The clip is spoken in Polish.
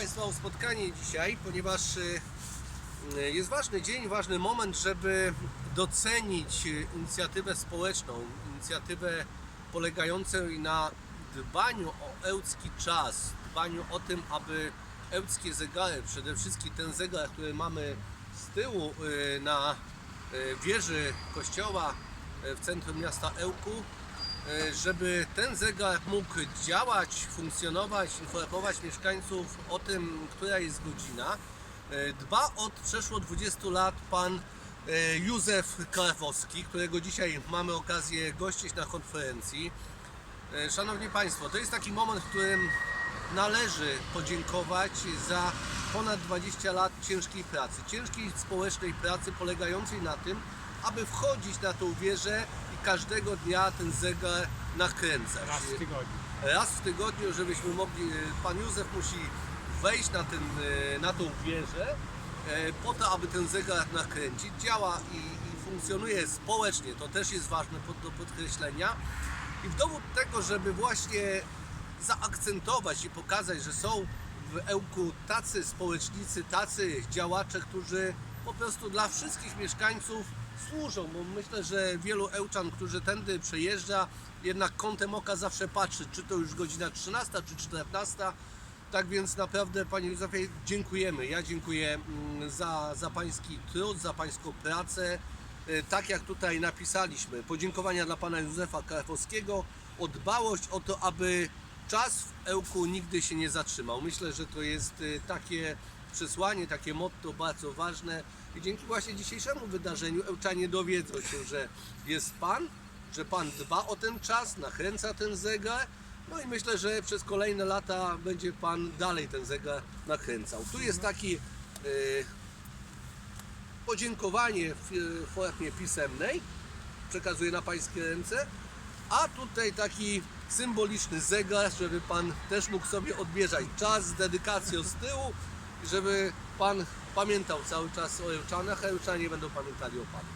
Państwa o spotkanie dzisiaj, ponieważ y, jest ważny dzień, ważny moment, żeby docenić y, inicjatywę społeczną, inicjatywę polegającą na dbaniu o ełcki czas, dbaniu o tym, aby ełckie zegary, przede wszystkim ten zegar, który mamy z tyłu y, na y, wieży kościoła y, w centrum miasta Ełku, y, żeby ten zegar mógł działać, funkcjonować, informować mieszkańców o tym, która jest godzina. Y, Dba od przeszło 20 lat pan y, Józef Krawowski, którego dzisiaj mamy okazję gościć na konferencji. E, Szanowni Państwo, to jest taki moment, w którym należy podziękować za ponad 20 lat ciężkiej pracy, ciężkiej społecznej pracy polegającej na tym, aby wchodzić na tą wieżę i każdego dnia ten zegar nakręcać. Raz w tygodniu. Raz w tygodniu, żebyśmy mogli, e, pan Józef musi wejść na, ten, e, na tą wieżę e, po to, aby ten zegar nakręcić. Działa i, i funkcjonuje społecznie, to też jest ważne pod, do podkreślenia. I w dowód tego, żeby właśnie zaakcentować i pokazać, że są w Ełku tacy społecznicy, tacy działacze, którzy po prostu dla wszystkich mieszkańców służą, bo myślę, że wielu Ełczan, którzy tędy przejeżdża, jednak kątem oka zawsze patrzy, czy to już godzina 13, czy 14. Tak więc naprawdę Panie Józefie dziękujemy. Ja dziękuję mm, za, za Pański trud, za Pańską pracę. E, Tak jak tutaj napisaliśmy, podziękowania dla Pana Józefa Krakowskiego o dbałość o to, aby czas w Ełku nigdy się nie zatrzymał. Myślę, że to jest e, takie przesłanie, takie motto bardzo ważne i dzięki właśnie dzisiejszemu wydarzeniu Ełczanie dowiedzą się, że jest Pan, że Pan dba o ten czas, nakręca ten zegar, no i myślę, że przez kolejne lata będzie Pan dalej ten zegar nakręcał. Tu jest taki e, podziękowanie w e, formie pisemnej, przekazuję na Pańskie ręce, a tutaj taki symboliczny zegar, żeby Pan też mógł sobie odbierać czas z dedykacją z tyłu, żeby Pan pamiętał cały czas o Ełczanach, a Ełczanie będą pamiętali o Panu.